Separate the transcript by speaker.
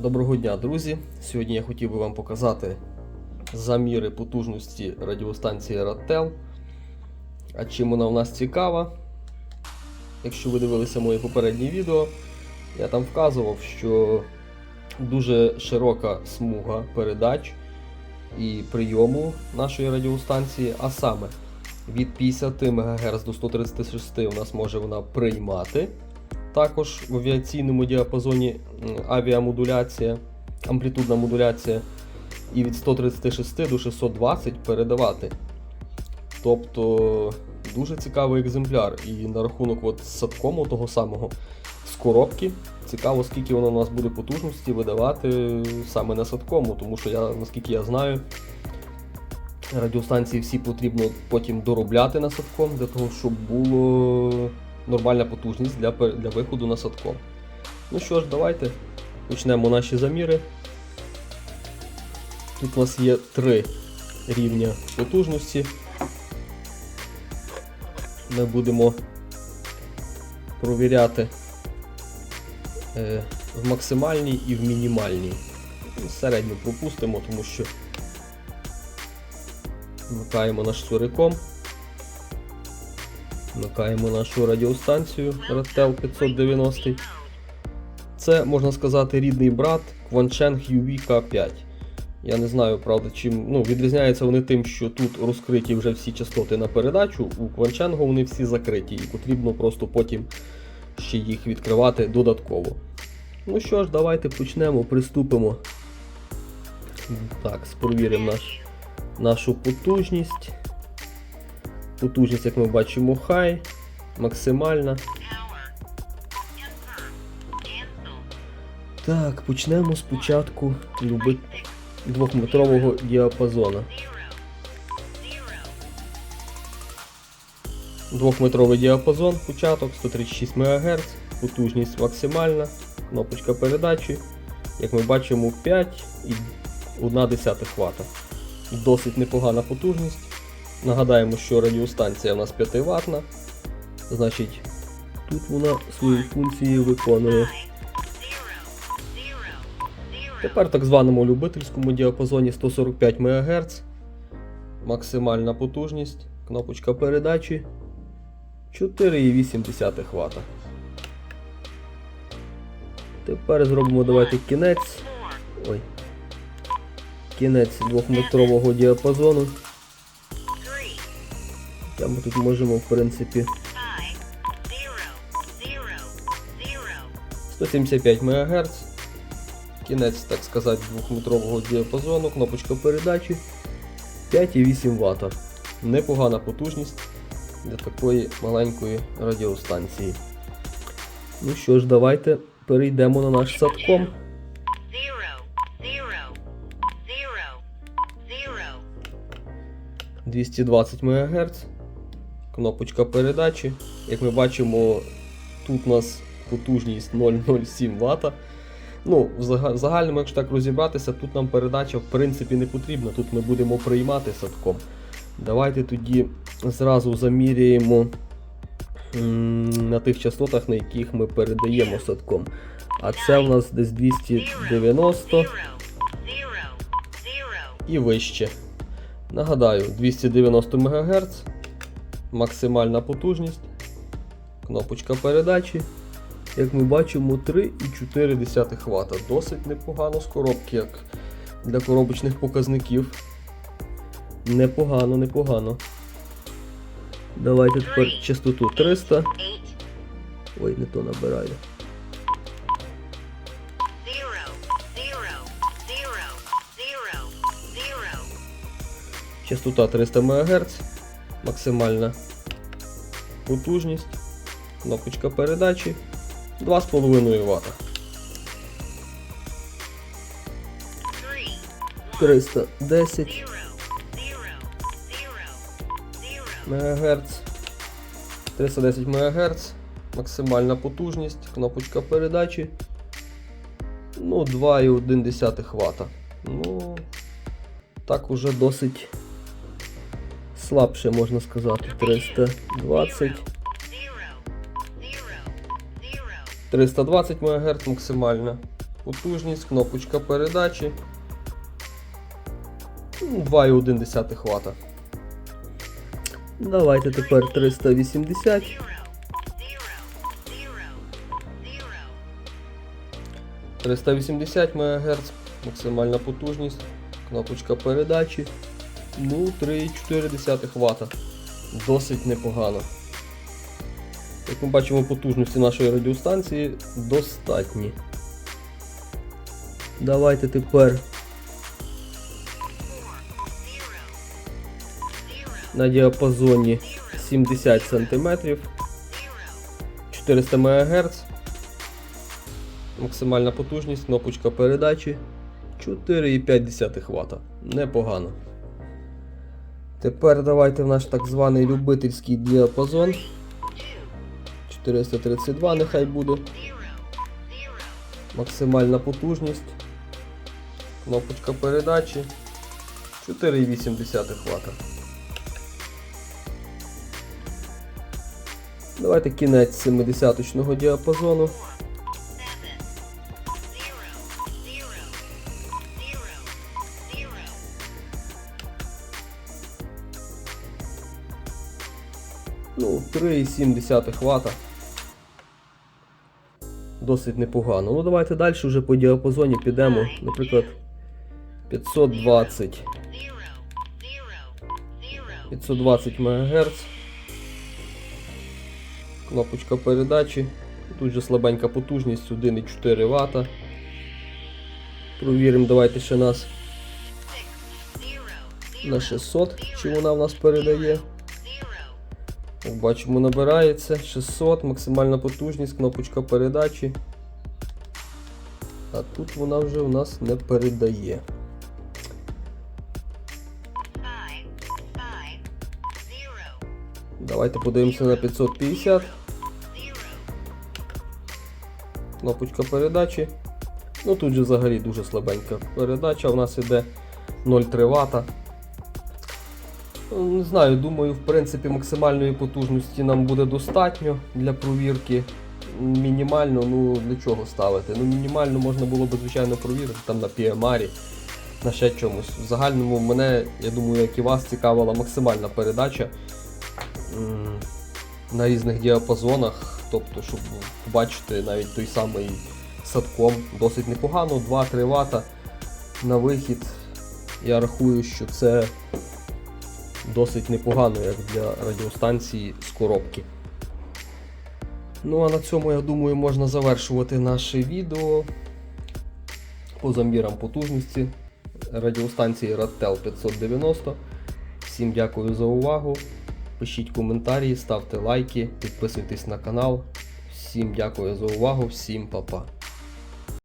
Speaker 1: Доброго дня, друзі! Сьогодні я хотів би вам показати заміри потужності радіостанції Rattel. А чим вона в нас цікава? Якщо ви дивилися моє попереднє відео, я там вказував, що дуже широка смуга передач і прийому нашої радіостанції, а саме від 50 МГц до 136 у нас може вона приймати. Також в авіаційному діапазоні авіамодуляція, амплітудна модуляція і від 136 до 620 передавати. Тобто дуже цікавий екземпляр. І на рахунок от садкому того самого з коробки. Цікаво, скільки воно у нас буде потужності видавати саме на садкому, тому що я, наскільки я знаю, радіостанції всі потрібно потім доробляти на садком для того, щоб було нормальна потужність для, для виходу на садком. Ну що ж, давайте почнемо наші заміри. Тут у нас є три рівня потужності. Ми будемо провіряти е, в максимальній і в мінімальній. Середньо пропустимо, тому що вмикаємо наш суриком. Вмикаємо нашу радіостанцію Rattel 590. Це, можна сказати, рідний брат Quancheng UV K5. Я не знаю, правда, чим. Ну, відрізняються вони тим, що тут розкриті вже всі частоти на передачу, у Quancheng вони всі закриті, і потрібно просто потім ще їх відкривати додатково. Ну що ж, давайте почнемо, приступимо. Так, провіримо наш, нашу потужність. Потужність, як ми бачимо, хай, максимальна. Так, почнемо спочатку люби... двохметрового діапазону. Двохметровий діапазон, початок 136 МГц, потужність максимальна, кнопочка передачі. Як ми бачимо, 5,1 Вт. Досить непогана потужність. Нагадаємо, що радіостанція у нас 5 ватна. Значить, тут вона свої функції виконує. Тепер так званому любительському діапазоні 145 МГц. Максимальна потужність, кнопочка передачі 4,8 Вт. Тепер зробимо давайте кінець. Ой. Кінець двохметрового діапазону. Та ми тут можемо, в принципі, 175 МГц. Кінець, так сказати, двохметрового діапазону, кнопочка передачі 5,8 Вт. Непогана потужність для такої маленької радіостанції. Ну що ж, давайте перейдемо на наш садком. 220 МГц. Кнопочка передачі. Як ми бачимо, тут у нас потужність 0,07 Вт. Ну, в загальному, якщо так розібратися, тут нам передача в принципі не потрібна. Тут ми будемо приймати садком. Давайте тоді зразу заміряємо на тих частотах, на яких ми передаємо садком. А це у нас десь 290 і вище. Нагадаю, 290 МГц, максимальна потужність, кнопочка передачі. Як ми бачимо, 3,4 Вт. Досить непогано з коробки, як для коробочних показників. Непогано, непогано. Давайте тепер частоту 300. Ой, не то набираю. Частота 300 МГц, максимальна. Потужність, кнопочка передачі. 2,5 Вт. 310 МГц, 310 МГц, максимальна потужність, кнопочка передачі. Ну, 2,1 Вт. Ну, так уже досить слабше, можна сказати. 320. 320 МГц максимальна. потужність, кнопочка передачі. Ну, 2,1 Вт. Давайте тепер 380. 380 МГц, максимальна потужність, кнопочка передачі. Ну, 3,4 Вт. Досить непогано. Як ми бачимо, потужності нашої радіостанції достатні. Давайте тепер на діапазоні 70 см, 400 МГц, максимальна потужність, кнопочка передачі 4,5 Вт. Непогано. Тепер давайте в наш так званий любительський діапазон. 432 нехай буде. Максимальна потужність. Кнопочка передачі 4,8 Вт. Давайте кінець 70-го діапазону. 3,7 Вт. Досить непогано. Ну давайте далі вже по діапазоні підемо. Наприклад, 520. 520 МГц. Кнопочка передачі. Тут же слабенька потужність 1,4 Вт. Провіримо, давайте ще нас на 600, чи вона в нас передає. Бачимо, набирається 600, максимальна потужність, кнопочка передачі. А тут вона вже у нас не передає. Давайте подивимося на 550. Кнопочка передачі. Ну тут же взагалі дуже слабенька передача. У нас іде 0,3 Вт. Ну, Не знаю, думаю, в принципі, максимальної потужності нам буде достатньо для провірки. Мінімально, ну для чого ставити? Ну, мінімально можна було б, звичайно, провірити там на PMR, на ще чомусь. В загальному мене, я думаю, як і вас, цікавила максимальна передача на різних діапазонах. Тобто, щоб побачити навіть той самий садком досить непогано, 2-3 Вт на вихід. Я рахую, що це досить непогано, як для радіостанції з коробки. Ну а на цьому, я думаю, можна завершувати наше відео по замірам потужності радіостанції Radtel 590. Всім дякую за увагу. Пишіть коментарі, ставте лайки, підписуйтесь на канал. Всім дякую за увагу, всім па-па.